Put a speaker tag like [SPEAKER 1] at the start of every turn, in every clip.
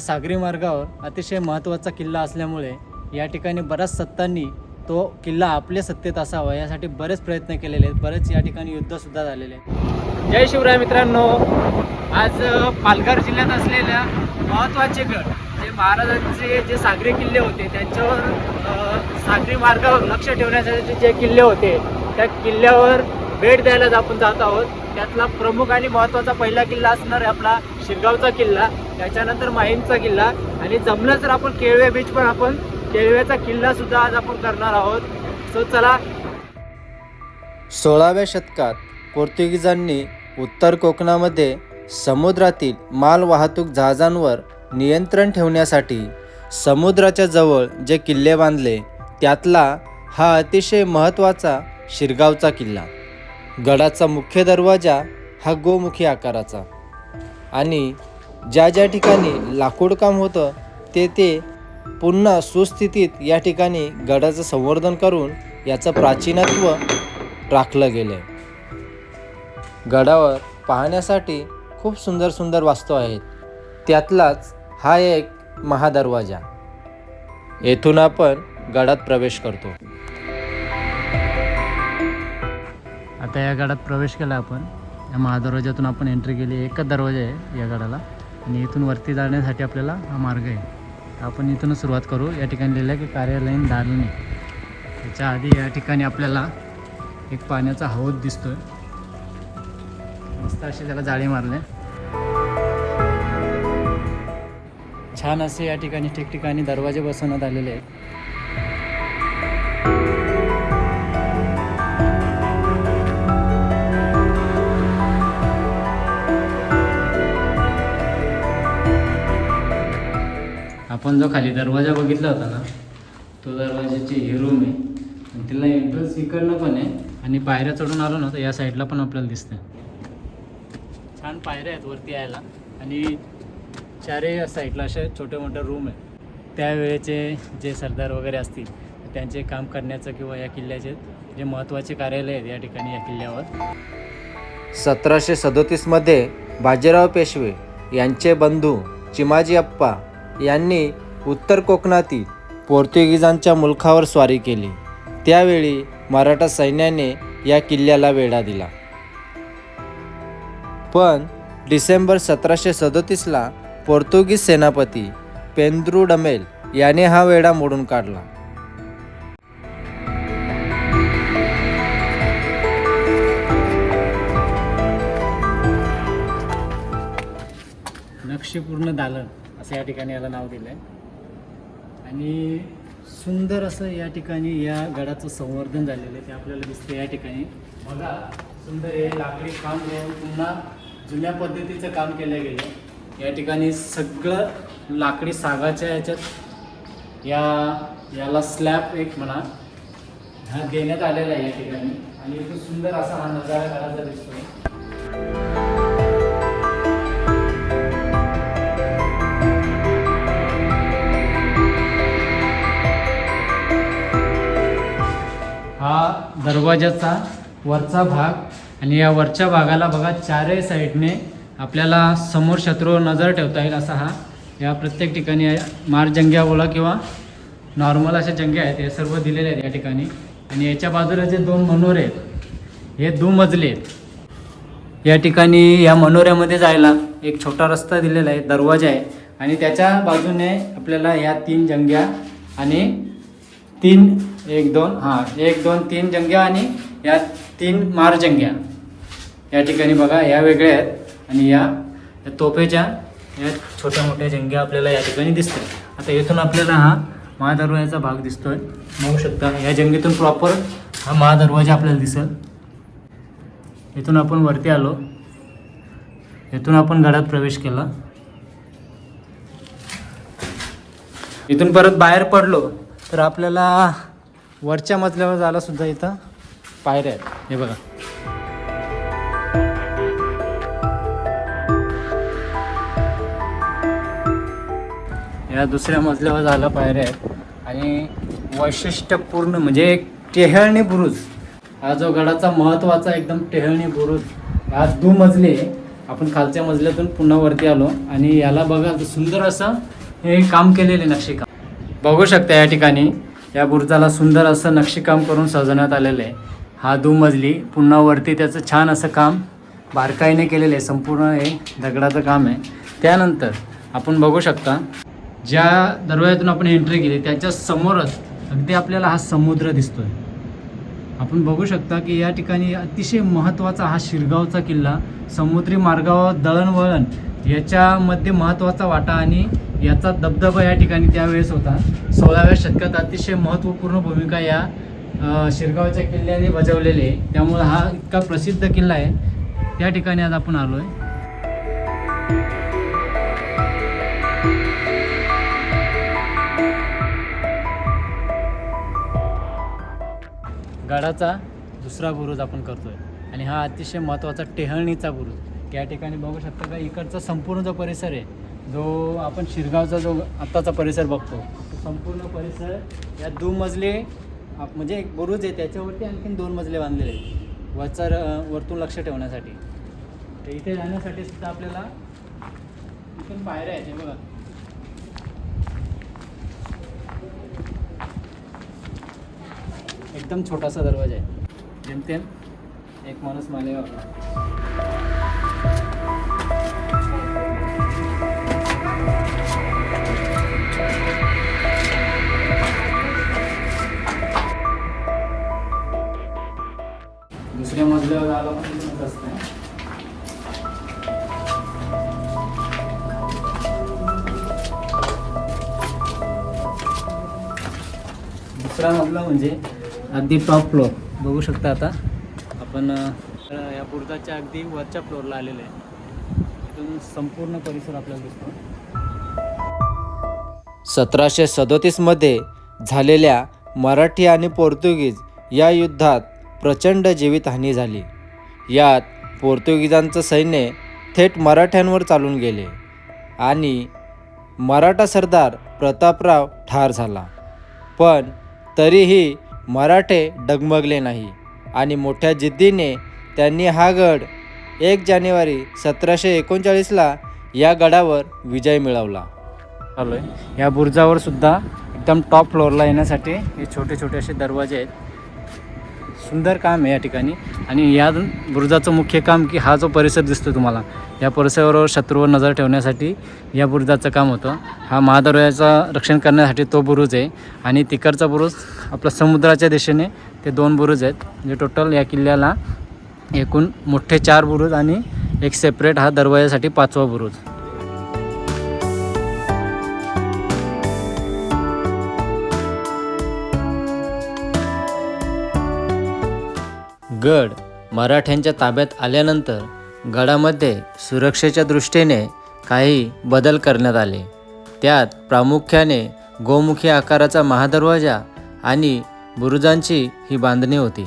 [SPEAKER 1] सागरी मार्गावर अतिशय महत्त्वाचा किल्ला असल्यामुळे या ठिकाणी बऱ्याच सत्तांनी तो किल्ला आपल्या सत्तेत असावा यासाठी बरेच प्रयत्न केलेले आहेत. बरेच या ठिकाणी युद्धसुद्धा झालेले आहेत. जय शिवराय मित्रांनो. आज पालघर जिल्ह्यात असलेल्या महत्त्वाचे गड जे महाराजांचे जे सागरी किल्ले होते त्यांच्यावर सागरी मार्गावर लक्ष ठेवण्यासाठी जे किल्ले होते त्या किल्ल्यावर भेट द्यायला आपण जात आहोत. त्यातला प्रमुख आणि महत्त्वाचा पहिला किल्ला असणार आहे आपला शिरगावचा किल्ला. त्याच्यानंतर माहीमचा किल्ला. आणि जमलं तर आपण केळवे बीच पण आपण केळव्याचा किल्ला सुद्धा आज आपण करणार आहोत. सो चला.
[SPEAKER 2] सोळाव्या शतकात पोर्तुगीजांनी उत्तर कोकणामध्ये समुद्रातील माल वाहतूक जहाजांवर नियंत्रण ठेवण्यासाठी समुद्राच्या जवळ जे किल्ले बांधले त्यातला हा अतिशय महत्त्वाचा शिरगावचा किल्ला. गडाचा मुख्य दरवाजा हा गोमुखी आकाराचा. आणि ज्या ज्या ठिकाणी लाकूडकाम होतं ते ते पुन्हा सुस्थितीत या ठिकाणी गडाचं संवर्धन करून याचं प्राचीनत्व राखलं गेलं आहे गडावर पाहण्यासाठी खूप सुंदर सुंदर वास्तू आहेत. त्यातलाच हा एक महादरवाजा. येथून आपण गडात प्रवेश करतो.
[SPEAKER 1] आता या गडात प्रवेश केला आपण. या महादरवाज्यातून आपण एंट्री केली. एकच दरवाजा आहे या गडाला आणि इथून वरती जाण्यासाठी आपल्याला हा मार्ग आहे. आपण इथूनच सुरुवात करू. या ठिकाणी लिहिलं आहे की कार्यालयीन दालनी. त्याच्या आधी या ठिकाणी आपल्याला एक पाण्याचा हौद दिसतोय. मस्त असे त्याला जाळी मारले. छान असे या ठिकाणी ठिकठिकाणी दरवाजे बसवण्यात आलेले आहेत. आपण जो खाली दरवाजा बघितला होता ना तो दरवाजाची ही रूम आहे. आणि तिला एंट्रन्स इकडनं पण आहे. आणि पायऱ्या चढून आलो ना तर या साईडला पण आपल्याला दिसतं छान पायऱ्या आहेत वरती यायला. आणि चारही साईडला असे छोटे मोठे रूम आहे त्यावेळेचे जे सरदार वगैरे असतील त्यांचे काम करण्याचं किंवा या किल्ल्याचे जे महत्त्वाचे कार्यालय आहेत या ठिकाणी या किल्ल्यावर.
[SPEAKER 2] सतराशे सदोतीसमध्ये बाजीराव पेशवे यांचे बंधू चिमाजी अप्पा यांनी उत्तर कोकणातील पोर्तुगीजांच्या मुलखावर स्वारी केली. त्यावेळी मराठा सैन्याने या किल्ल्याला वेढा दिला. पण डिसेंबर सतराशे सदोतीसला पोर्तुगीज सेनापती पेंद्रू डमेल याने हा वेढा मोडून काढला.
[SPEAKER 1] नक्षीपूर्ण दालन. असं या ठिकाणी याला नाव दिलं आहे आणि सुंदर असं या ठिकाणी या गडाचं संवर्धन झालेलं आहे. ते आपल्याला दिसतं या ठिकाणी. बघा सुंदर हे लाकडी काम घेऊन पुन्हा जुन्या पद्धतीचं काम केलं गेलं. या ठिकाणी सगळं लाकडी सागाच्या याच्यात या याला स्लॅब एक म्हणा हा देण्यात आलेला आहे या ठिकाणी. आणि इथून सुंदर असा हा नजारा दिसतो आहे हा दरवाजाचा वरचा भाग आणि या वरच्या भागाला बघा चारही साईडने आपल्याला समोर शत्रूवर नजर ठेवता येईल असा हा या प्रत्येक ठिकाणी मारजंग्या बोला किंवा नॉर्मल अशा जंग्या आहेत या सर्व दिलेले आहेत या ठिकाणी. आणि याच्या बाजूला जे दोन मनोरे आहेत हे दुमजले आहेत. या ठिकाणी या मनोऱ्यामध्ये जायला एक छोटा रस्ता दिलेला आहे दरवाजा आहे. आणि त्याच्या बाजूने आपल्याला या तीन जंग्या आणि तीन एक दोन हां एक दोन तीन जंग्या आणि या तीन मार जंग्या. या ठिकाणी बघा या वेगळ्या आहेत आणि या या तोफेच्या या छोट्या मोठ्या जंग्या आपल्याला या ठिकाणी दिसतात. आता इथून आपल्याला हा महादरवाजाचा भाग दिसतोय. बघू शकता या जंगीतून प्रॉपर हा महादरवाजा आपल्याला दिसेल. इथून आपण वरती आलो. इथून आपण गडात प्रवेश केला. इथून परत बाहेर पडलो तर आपल्याला वरच्या मजल्यावर जायला सुद्धा इथं. पायऱ्या आहेत. हे बघा. या दुसऱ्या मजल्यावर जायला पायऱ्या आहेत. आणि वैशिष्ट्यपूर्ण म्हणजे एक टेहळणी बुरुज. हा जो गडाचा महत्त्वाचा एकदम टेहळणी बुरुज. हा दुमजली आहे. आपण खालच्या मजल्यातून पुन्हा वरती आलो आणि याला बघा सुंदर असं हे काम केलेले नक्षीकाम. बघू शकता या ठिकाणी. या बुरुजाला सुंदर असं नक्षीकाम करून सजवण्यात आलेलं आहे. हा दुमजली पुन्हा वरती त्याचं छान असं काम बारकाईने केलेलं आहे. संपूर्ण हे दगडाचं काम आहे. त्यानंतर आपण बघू शकता ज्या दरवाज्यातून आपण एंट्री केली त्याच्या समोरच अगदी आपल्याला हा समुद्र दिसतोय. आपण बघू शकता की या ठिकाणी अतिशय महत्त्वाचा हा शिरगावचा किल्ला समुद्री मार्गावर दळणवळण याच्यामध्ये महत्त्वाचा वाटा आणि याचा दबदबा या ठिकाणी त्यावेळेस होता. सोळाव्या शतकात अतिशय महत्त्वपूर्ण भूमिका या शिरगावच्या किल्ल्याने बजावलेली आहे. त्यामुळे हा इतका प्रसिद्ध किल्ला आहे. त्या ठिकाणी आज आपण आलो आहे गडाचा दुसरा बुरुज आपण करतोय. आणि हा अतिशय महत्त्वाचा टेहळणीचा बुरुज. या ठिकाणी बघू शकता का इकडचा संपूर्ण जो परिसर आहे जो आपण शिरगावचा जो आत्ताचा परिसर बघतो तो संपूर्ण परिसर या दुमजले आप- म्हणजे एक बुरुज आहे त्याच्यावरती आणखीन दोन मजले बांधलेले आहेत वरचा र- वरतून लक्ष ठेवण्यासाठी. तर इथे जाण्यासाठी सुद्धा आपल्याला इथून पायऱ्या आहेत बघा. एकदम छोटासा दरवाजा आहे. जेमतेम एक माणूस मालेगाव त्याच्या मजल्यावर आला पण दुसरा मधला म्हणजे अगदी टॉप फ्लोअर बघू शकता आता आपण या बुर्जाच्या अगदी वरच्या फ्लोअरला आलेलो आहे. इथून संपूर्ण परिसर आपल्याला दिसतो.
[SPEAKER 2] सतराशे सदोतीसमध्ये झालेल्या मराठी आणि पोर्तुगीज या युद्धात प्रचंड जीवितहानी झाली. यात पोर्तुगीजांचं सैन्य थेट मराठ्यांवर चालून गेले आणि मराठा सरदार प्रतापराव ठार झाला. पण तरीही मराठे डगमगले नाही आणि मोठ्या जिद्दीने त्यांनी हा गड एक जानेवारी सतराशे एकोणचाळीसला या गडावर विजय मिळवला.
[SPEAKER 1] चालू आहे. या बुर्जावर सुद्धा एकदम टॉप फ्लोअरला येण्यासाठी हे छोटे छोटे असे दरवाजे आहेत. सुंदर काम आहे या ठिकाणी. आणि या बुरुजाचं मुख्य काम की हा जो परिसर दिसतो तुम्हाला या परिसरावर शत्रूवर नजर ठेवण्यासाठी या बुरुजाचं काम होतं. हा महादरवाजाचं रक्षण करण्यासाठी तो बुरुज आहे. आणि तिकडचा बुरुज आपला समुद्राच्या दिशेने ते दोन बुरुज आहेत. म्हणजे टोटल या किल्ल्याला एकूण मोठे चार बुरुज आणि एक सेपरेट हा दरवाजासाठी पाचवा बुरुज.
[SPEAKER 2] गड मराठ्यांच्या ताब्यात आल्यानंतर गडामध्ये सुरक्षेच्या दृष्टीने काही बदल करण्यात आले. त्यात प्रामुख्याने गोमुखी आकाराचा महादरवाजा आणि बुरुजांची ही बांधणी होती.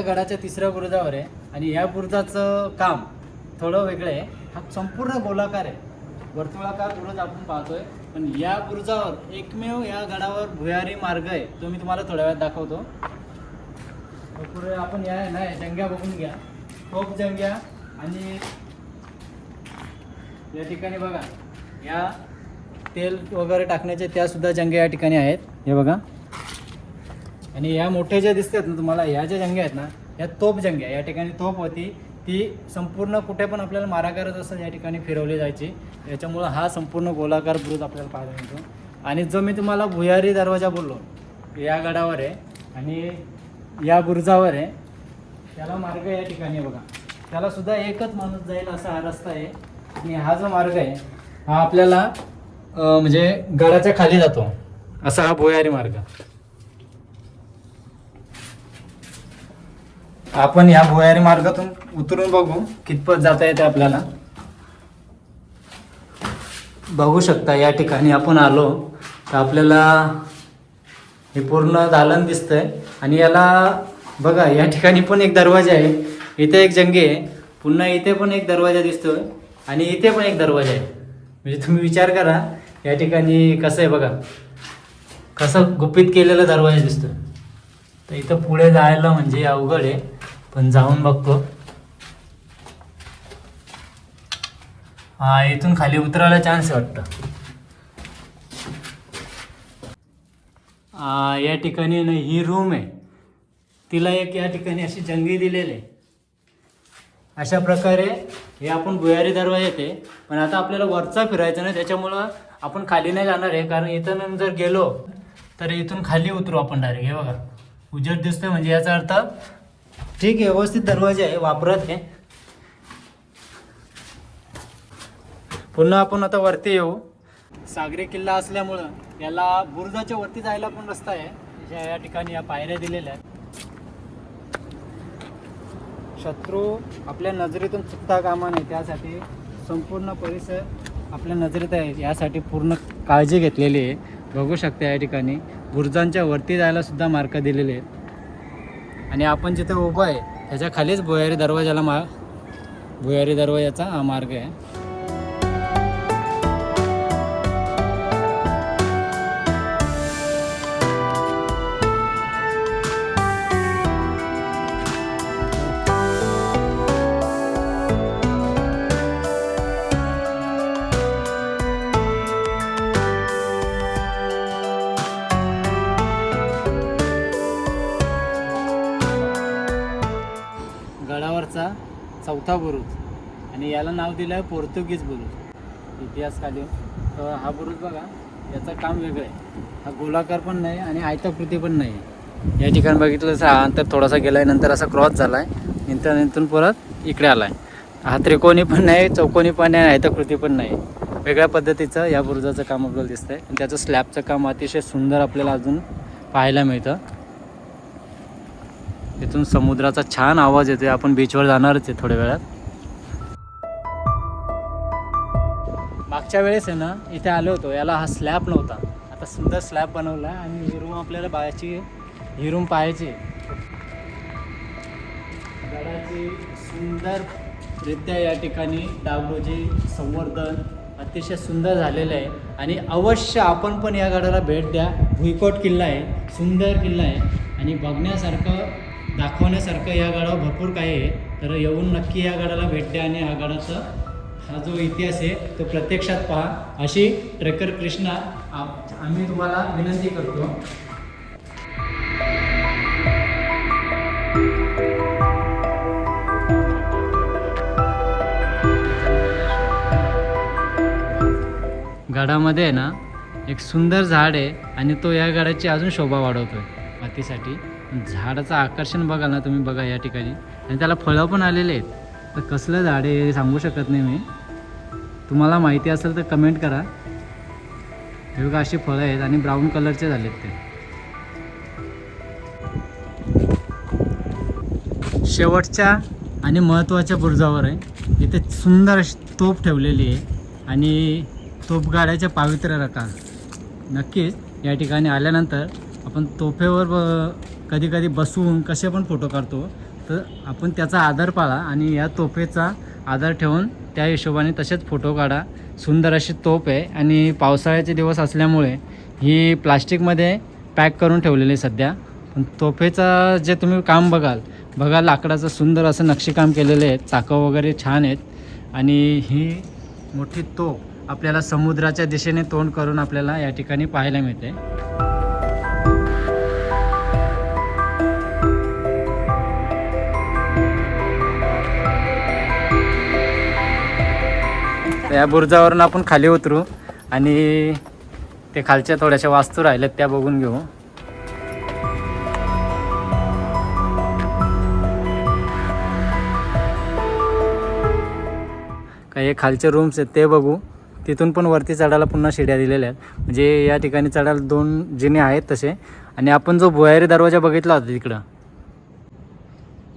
[SPEAKER 1] आता गडाच्या तिसऱ्या बुरुजावर आहे आणि या बुरुजाचं काम थोडं वेगळं आहे. हा संपूर्ण गोलाकार आहे. वर्तुळाकार बुरुज आपण पाहतोय. पण या बुरुजावर एकमेव या गडावर भुयारी मार्ग आहे तो मी तुम्हाला थोड्या वेळात दाखवतो. पुढे आपण या ना जंग्या बघून घ्या. टोप जंग्या आणि या ठिकाणी बघा या तेल वगैरे टाकण्याचे त्या सुद्धा जंग्या या ठिकाणी आहेत. हे बघा. आणि या मोठ्या ज्या दिसतात ना तुम्हाला या ज्या जंग्या आहेत ना या तोप जंग्या या ठिकाणी तोप होती. ती संपूर्ण कुठे पण आपल्याला मारा करत असं या ठिकाणी फिरवली जायची. याच्यामुळं हा संपूर्ण गोलाकार बुरुज आपल्याला पाहायला मिळतो. आणि जो मी तुम्हाला भुयारी दरवाजा बोललो या गडावर आहे आणि या बुरुजावर आहे त्याला मार्ग या ठिकाणी बघा. त्याला सुद्धा एकच माणूस जाईल असा हा रस्ता आहे. आणि हा जो मार्ग आहे हा आपल्याला म्हणजे गडाच्या खाली जातो. असा हा भुयारी मार्ग. आपण ह्या भुयारी मार्गातून उतरून बघू कितपत जाता येते आपल्याला. बघू शकता या ठिकाणी आपण आलो तर आपल्याला हे पूर्ण दालन दिसतंय. आणि याला बघा या ठिकाणी पण एक दरवाजा आहे. इथे एक जंगे आहे. पुन्हा इथे पण एक दरवाजा दिसतोय आणि इथे पण एक दरवाजा आहे. म्हणजे तुम्ही विचार करा या ठिकाणी कसं आहे बघा. कसं गुपित केलेला दरवाजा दिसतोय. तर इथं पुढे जायला म्हणजे अवघड आहे. पण जाऊन बघतो. हा इथून खाली उतरायला चान्स आहे वाटतं. या ठिकाणी ना ही रूम आहे. तिला एक या ठिकाणी अशी जंगी दिलेली आहे. अशा प्रकारे हे आपण भुयारी दरवाजा येते. पण आता आपल्याला वरचा फिरायचा नाही त्याच्यामुळं आपण खाली नाही जाणार आहे. कारण इथं जर गेलो तर इथून खाली उतरू आपण डायरेक्ट हे बघा. उजेड दिसतोय म्हणजे याचा अर्थ ठीक आहे व्यवस्थित दरवाजे आहे वापरत आहे. पुन्हा आपण आता वरती येऊ. सागरी किल्ला असल्यामुळं याला बुरुजाच्या वरती जायला पण रस्ता आहे. ज्या या ठिकाणी या पायऱ्या दिलेल्या आहेत. शत्रू आपल्या नजरेतून चुकता कामा नये त्यासाठी संपूर्ण परिसर आपल्या नजरेत आहे. यासाठी पूर्ण काळजी घेतलेली आहे. बघू शकता या ठिकाणी बुरुजांच्या वरती जायला सुद्धा मार्क दिलेले आहेत. आणि आपण जिथे उभं आहे त्याच्या खालीच भुयारी दरवाजाला मा भुयारी दरवाजाचा हा मार्ग आहे. चौथा बुरुज. आणि याला नाव दिलं आहे पोर्तुगीज बुरुज. इतिहास खाली. तर हा बुरुज बघा याचं काम वेगळं आहे. हा गोलाकार पण नाही आणि आयताकृती पण नाही आहे. या ठिकाणी बघितलं तर हा अंतर थोडासा गेला आहे नंतर असा क्रॉस झाला आहे नंतर नंतर परत इकडे आला आहे हा त्रिकोणी पण नाही चौकोनी पण नाही आयताकृती पण नाही. वेगळ्या पद्धतीचं या बुरुजाचं काम आपल्याला दिसतं आणि त्याचं स्लॅबचं काम अतिशय सुंदर आपल्याला अजून पाहायला मिळतं. तिथून समुद्राचा छान आवाज येतोय. आपण बीचवर जाणारच आहे थोड्या वेळात. मागच्या वेळेस आहे ना इथे आलो होतो. याला हा स्लॅब नव्हता. आता सुंदर स्लॅब बनवला आणि ही रूम आपल्याला बायाची ही रूम पाहायची गडाची सुंदर रित्या या ठिकाणी डागडोजी संवर्धन अतिशय सुंदर झालेलं आहे. आणि अवश्य आपण पण या गडाला भेट द्या. भुईकोट किल्ला आहे. सुंदर किल्ला आहे. आणि बघण्यासारखं दाखवण्यासारखं या गडावर भरपूर काही आहे. तर येऊन नक्की या गडाला भेट द्या आणि हा गडाचा हा जो इतिहास आहे तो प्रत्यक्षात पहा. अशी ट्रेकर कृष्णा आम्ही तुम्हाला विनंती करतो. गडामध्ये आहे ना एक सुंदर झाड आहे आणि तो या गडाची अजून शोभा वाढवतोय. मातीसाठी. झाडाचं आकर्षण बघाल ना तुम्ही बघा या ठिकाणी. आणि त्याला फळं पण आलेले आहेत. तर कसलं झाड आहे हे सांगू शकत नाही मी. तुम्हाला माहिती असेल तर कमेंट करा. हे बघा अशी फळं आहेत आणि ब्राऊन कलरचे झालेत ते. शेवटच्या आणि महत्त्वाच्या बुरुजावर आहे. इथे सुंदर अशी तोफ ठेवलेली आहे. आणि तोफगाड्याच्या पावित्र्य रका नक्कीच या ठिकाणी आल्यानंतर आपण तोफेवर कधी कधी बसून कसे पण फोटो काढतो तर आपण त्याचा आदर पाळा आणि या तोफेचा आदर ठेवून त्या हिशोबाने तसेच फोटो काढा. सुंदर अशी तोफ आहे आणि पावसाळ्याचे दिवस असल्यामुळे ही प्लास्टिकमध्ये पॅक करून ठेवलेली आहे सध्या. पण तोफेचं जे तुम्ही काम बघाल बघा लाकडाचं सुंदर असं नक्षीकाम केलेलं आहे चाकं वगैरे छान आहेत. आणि ही मोठी तोफ आपल्याला समुद्राच्या दिशेने तोंड करून आपल्याला या ठिकाणी पाहायला मिळते. तर या बुरुजावरून आपण खाली उतरू आणि ते खालच्या थोड्याशा वास्तू राहिल्यात त्या बघून घेऊ. काही हे खालचे रूम्स आहेत ते बघू. तिथून पण वरती चढायला पुन्हा शिड्या दिलेल्या आहेत. म्हणजे या ठिकाणी चढायला दोन जिने आहेत तसे. आणि आपण जो भुयारी दरवाजा बघितला होता तिकडं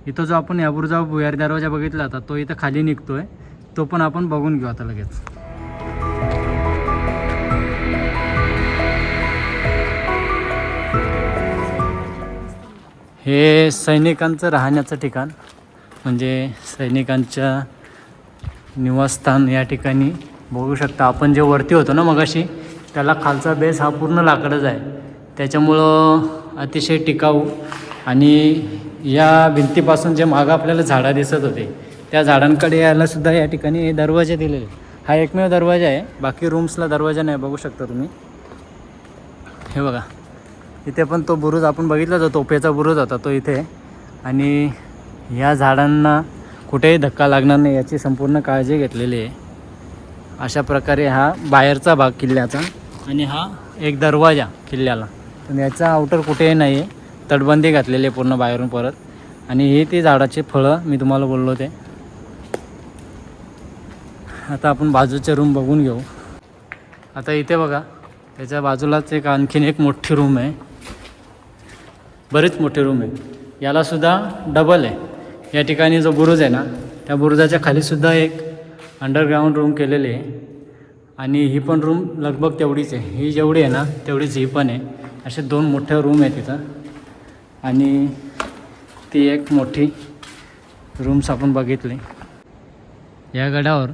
[SPEAKER 1] इथं जो आपण यापूर भुयारी दरवाजा बघितला होता तो इथं खाली निघतो आहे तो पण आपण बघून घेऊ आता लगेच. हे सैनिकांचं राहण्याचं ठिकाण. म्हणजे सैनिकांच्या निवासस्थान या ठिकाणी बघू शकता. आपण जे वरती होतो ना मगाशी त्याला खालचा बेस हा पूर्ण लाकडच आहे. त्याच्यामुळं अतिशय टिकाऊ आणि या भिंतीपासून जे मागं आपल्याला झाडं दिसत होते त्या झाडांकडे यायला सुद्धा या ठिकाणी दरवाजे दिलेले. हा एकमेव दरवाजा आहे. बाकी रूम्सला दरवाजा नाही बघू शकता तुम्ही. हे बघा. इथे पण तो बुरुज आपण बघितला जो तोफेचा बुरुज होता तो इथे आणि या झाडांना कुठेही धक्का लागणार नाही याची संपूर्ण काळजी घेतलेली आहे. अशा प्रकारे हा बाहेरचा भाग किल्ल्याचा आणि हा एक दरवाजा किल्ल्याला. पण याचा आउटर कुठेही नाही आहे तटबंदी घातलेली आहे पूर्ण बाहेरून परत. आणि हे ते झाडाची फळं मी तुम्हाला बोललो ते. आता आपण बाजूचे रूम बघून घेऊ. आता इथे बघा त्याच्या बाजूलाच एक आणखीन एक मोठी रूम आहे. बरीच मोठी रूम आहे. यालासुद्धा डबल आहे. या ठिकाणी जो बुरुज आहे ना त्या बुरुजाच्या खालीसुद्धा एक अंडरग्राऊंड रूम केलेली आहे. आणि ही पण रूम लगभग तेवढीच आहे. ही जेवढी आहे ना तेवढीच ही पण आहे. असे दोन मोठे रूम आहे तिथं आणि ती एक मोठी रूम्स आपण बघितली. या गडावर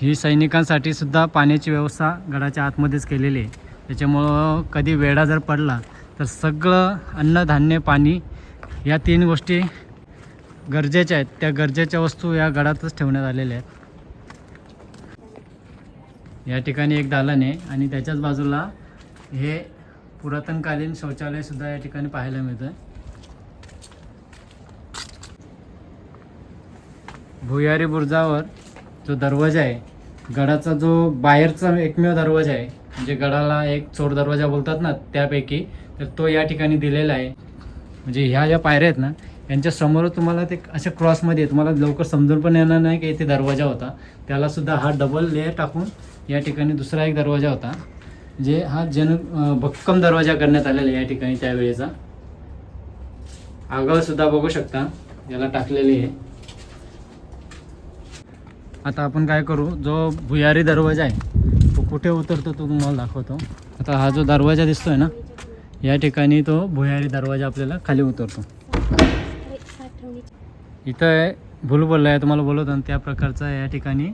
[SPEAKER 1] ही सैनिकांसाठी सुद्धा पाण्याची व्यवस्था गडाच्या आतमध्येच केलेली आहे. त्याच्यामुळं कधी वेढा जर पडला तर सगळं अन्नधान्य पाणी या तीन गोष्टी गरजेच्या आहेत. त्या गरजेच्या वस्तू या गडातच ठेवण्यात आलेल्या आहेत. या ठिकाणी एक दालन आहे आणि त्याच्याच बाजूला हे पुरातनकालीन शौचालयसुद्धा या ठिकाणी पाहायला मिळतं भुयारी बुर्जावर जो दरवाजा आहे गडाचा जो बाहेरचा एकमेव दरवाजा आहे म्हणजे गडाला एक चोर दरवाजा बोलतात ना त्यापैकी तर तो या ठिकाणी दिलेला आहे. म्हणजे ह्या ज्या पायऱ्या आहेत ना यांच्या समोर तुम्हाला ते अशा क्रॉसमध्ये तुम्हाला लवकर समजून पण येणार नाही की इथे दरवाजा होता. त्यालासुद्धा हा डबल लेअर टाकून या ठिकाणी दुसरा एक दरवाजा होता. जे हा जन भक्कम दरवाजा करण्यात आलेला आहे या ठिकाणी त्यावेळेचा. आगावसुद्धा बघू शकता याला टाकलेली आहे. आता आपण काय करू जो भुयारी दरवाजा आहे तो कुठे उतरतो तो तुम्हाला दाखवतो. आता हा जो दरवाजा दिसतोय ना या ठिकाणी तो भुयारी दरवाजा आपल्याला खाली उतरतो. इथं आहे भुलबोलला आहे तुम्हाला बोलवतो आणि त्या प्रकारचा या ठिकाणी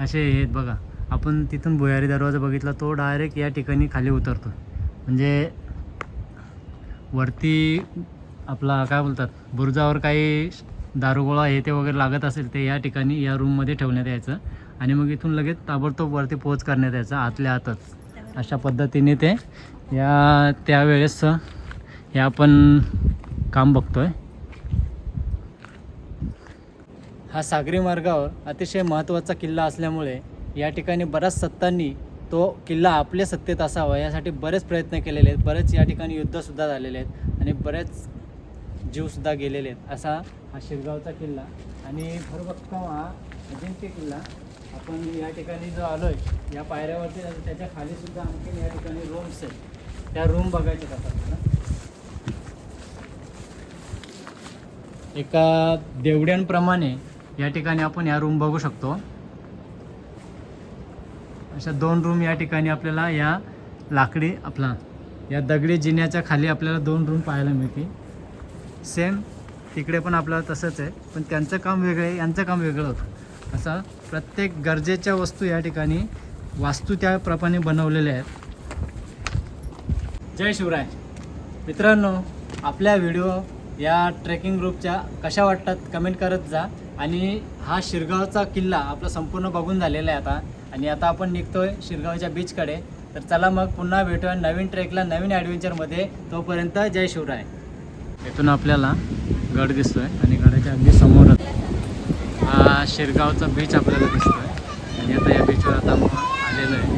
[SPEAKER 1] असे हे आहेत बघा. आपण तिथून भुयारी दरवाजा बघितला तो डायरेक्ट या ठिकाणी खाली उतरतो म्हणजे वरती आपला काय बोलतात बुरुजावर काही दारुगोळा हे ते वगैरे लागत असेल ते या ठिकाणी या रूममध्ये ठेवण्यात यायचं. आणि मग इथून लगेच ताबडतोब वरती पोच करण्यात यायचं आतल्या आतच. अशा पद्धतीने ते या त्यावेळेस हे आपण काम बघतोय. हा सागरी मार्गावर अतिशय महत्त्वाचा किल्ला असल्यामुळे या ठिकाणी बऱ्याच सत्तांनी तो किल्ला आपल्या सत्तेत असावा यासाठी बरेच प्रयत्न केलेले आहेत. बरेच या ठिकाणी युद्धसुद्धा झालेले आहेत. आणि बरेच जीवसुद्धा गेलेले आहेत. असा हा शिरगावचा किल्ला आणि भरभक्कम हा अजिंक्य किल्ला. आपण या ठिकाणी जो आलो आहे या पायऱ्यावरती त्याच्या खालीसुद्धा आणखीन या ठिकाणी रूम्स आहेत. त्या रूम बघायच्या जातात आपल्याला एका देवड्यांप्रमाणे या ठिकाणी आपण या रूम बघू शकतो. अशा दोन रूम या ठिकाणी आपल्याला या लाकडी आपला या दगडी जिन्याच्या खाली आपल्याला दोन रूम पाहायला मिळतील. सेम तिकडे पण आपल्याला तसंच आहे पण त्यांचं काम वेगळं आहे यांचं काम वेगळं होतं. असं प्रत्येक गरजेच्या वस्तू या ठिकाणी वास्तू त्याप्रमाणे बनवलेल्या आहेत. जय शिवराय. मित्रांनो आपल्या व्हिडिओ या ट्रेकिंग ग्रुपच्या कशा वाटतात कमेंट करत जा. आणि हा शिरगावचा किल्ला आपला संपूर्ण बघून झालेला आहे आता. आणि आता आपण निघतो आहे शिरगावच्या बीचकडे तर चला मग पुन्हा भेटूया नवीन ट्रेकला नवीन ॲडव्हेंचरमध्ये तोपर्यंत जय शिवराय. इथून आपल्याला गड दिसतोय आणि गडाच्या अगदी समोर हा शिरगावचा बीच आपल्याला दिसतोय. आणि आता या बीचवर आता आलेलो आहे.